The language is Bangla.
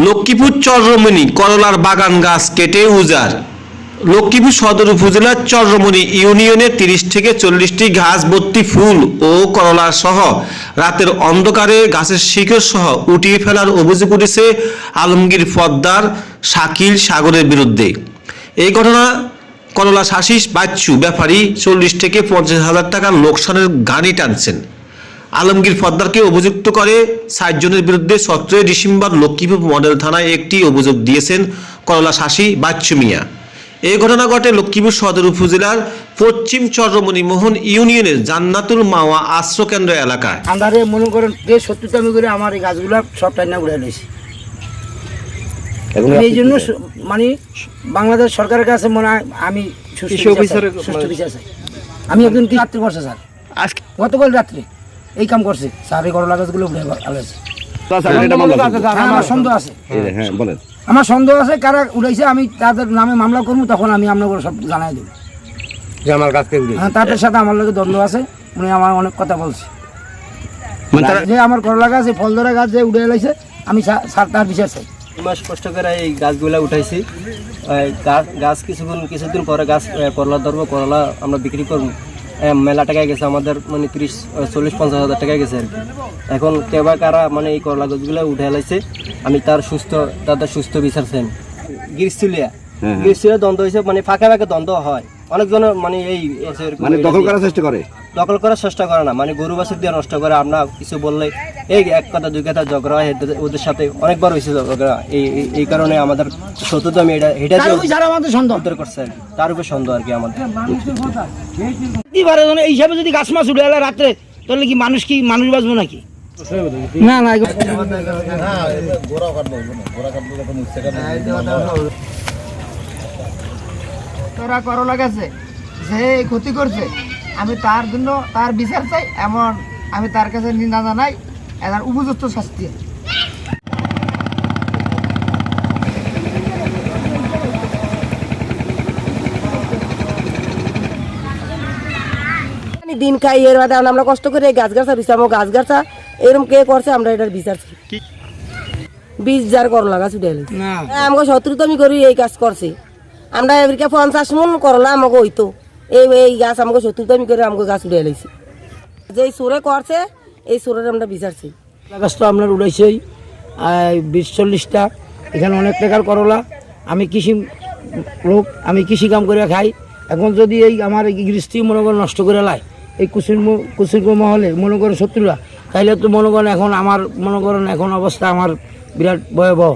লক্ষ্মীপুর চরমণি করলার বাগান গাছ কেটে উজাড়। লক্ষ্মীপুর সদর উপজেলার চরমণি ইউনিয়নে তিরিশ থেকে চল্লিশটি ঘাস ভর্তি ফুল ও করলা সহ রাতের অন্ধকারে গাছের শিকড় সহ উঠিয়ে ফেলার অভিযোগ উঠেছে আলমগীর ফদ্দার শাকিল সাগরের বিরুদ্ধে। এই ঘটনা, করলা শাসিস বাচ্চু, ব্যাপারী চল্লিশ থেকে পঞ্চাশ হাজার টাকার লোকসানের গাড়ি টানছেন। আলমগীর ফদ্দারকে অভিযুক্ত করে ষাট জনের বিরুদ্ধে সতেরোই ডিসেম্বর লক্ষ্মীপুর মডেল থানায় একটি অভিযোগ দিয়েছেন করলা শাসী বাচ্চু মিয়া। এই ঘটনা ঘটে লক্ষ্মীপুর সদর উপজেলার পশ্চিম চন্দ্রমণি মোহন ইউনিয়নের জান্নাতুল মাওয়া আশ্রয়কেন্দ্র এলাকায়। আন্ধারে মনে করেন যে সত্যতামি করে আমার এই গাছগুলো সব টাইনা উড়ে নিয়েছি এই জন্য মানে বাংলাদেশ সরকারের কাছে মনে হয় আমি সুষ্ঠু কৃষি বিচার মানে-। আমি একদিন কি রাত্রে করছে স্যার? আজকে গতকাল রাত্রে। এই কাম করছে। স্যার এই করলা গাছগুলো উড়ে আলাইছে আচ্ছা, হ্যাঁ, আমার সন্দেহ আছে হ্যাঁ আমার সন্দেহ আছে কারা উড়াইছে আমি তাদের নামে মামলা করব তখন আমি আপনার সব জানাই দেবো। যে আমার কাছকে হ্যাঁ তাদের সাথে আমার লোকের দ্বন্দ্ব আছে উনি আমার অনেক কথা বলছে। মানে যে আমার করলা গাছ এই ফল ধরা গাছ যে উড়ে এলাইছে আমি সা- স্যার তার বিচার চাই। মাস কষ্ট করে এই গাছগুলা উঠাইছি। এই গাছ কিছুক্ষণ কিছুদিন পরে গাছ করলা ধরবো করলা আমরা বিক্রি করব। মেলা টাকা গেছে আমাদের মানে তিরিশ চল্লিশ পঞ্চাশ হাজার টাকা গেছে আর কি। এখন কেবা কারা মানে এই করলা গাছগুলো উঠে লাইছে আমি তার সুস্থ তাদের সুস্থ বিচার চাই। গ্রীষ্মলিয়া গ্রীষ্মলিয়া দ্বন্দ্ব হয়েছে মানে ফাঁকা ফাঁকা দ্বন্দ্ব হয়। অনেকজনের মানে এই মানে দখল করার চেষ্টা করে? দখল করার চেষ্টা করে না মানে গরু বাসের দিয়ে নষ্ট করে আপনার কিছু বললে এই এক কথা দুই কথা ঝগড়া হয় ওদের সাথে অনেকবার হয়েছে ঝগড়া। এই এই- কারণে আমাদের শত্রুতা আমি এটা এটা যারা আমাদের সন্দেহ। করছে তার উপর সন্দেহ আর কি আমাদের। এই হিসাবে যদি গাছ মাছ উঠে এলে রাত্রে তাহলে কি মানুষ কি মানুষ বাঁচবো নাকি? না না তোরা করলা গেছে যে ক্ষতি করছে আমি তার জন্য তার বিচার চাই এমন আমি তার কাছে নিন্দা জানাই। এর উপযুক্ত শাস্তি। দিন খাই এর বাদে আমরা কষ্ট করে এই গাছ গাছা দিচ্ছি গাছ গাছা। এরকম কে করছে আমরা এটার বিচার চাই। বীজ যার করলা গাছ উঠে আমাকে শত্রু তো আমি করি এই কাজ করছে। আমরা এবারকে পঞ্চাশ মন করলা আমাকে হইতো। এই এই গাছ আমাকে শত্রু তো আমি করে আমাকে গাছ উঠে এলাইছি। যে সুরে করছে এই সুরের আমরা বিচারছি। গাছ তো আপনার উড়াইছেই। বিশ চল্লিশটা এখানে অনেক টাকার করলা। আমি কৃষি লোক, আমি কৃষি কাম করে খাই। এখন যদি এই আমার এই গৃষ্টি মনে নষ্ট করে লাই এই কুসুর কুসুর মহলে মনে করেন শত্রুরা, তাইলে তো মনে করেন এখন আমার, মনে করেন এখন অবস্থা আমার বিরাট ভয়াবহ।